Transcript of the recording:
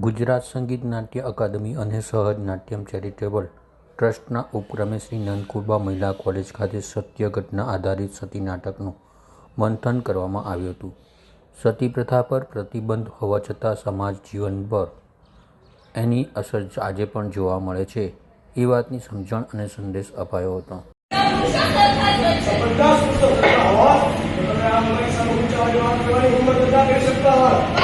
ગુજરાત સંગીત નાટ્ય અકાદમી અને સહજ નાટ્યમ ચેરિટેબલ ટ્રસ્ટના ઉપક્રમે શ્રી નંદકુરબા મહિલા કોલેજ ખાતે સત્ય ઘટના આધારિત સતી નાટકનું મંથન કરવામાં આવ્યું હતું. સતી પ્રથા પર પ્રતિબંધ હોવા છતાં સમાજ જીવન પર એની અસર આજે પણ જોવા મળે છે. એ વાતની સમજણ અને સંદેશ અપાયો હતો. બધા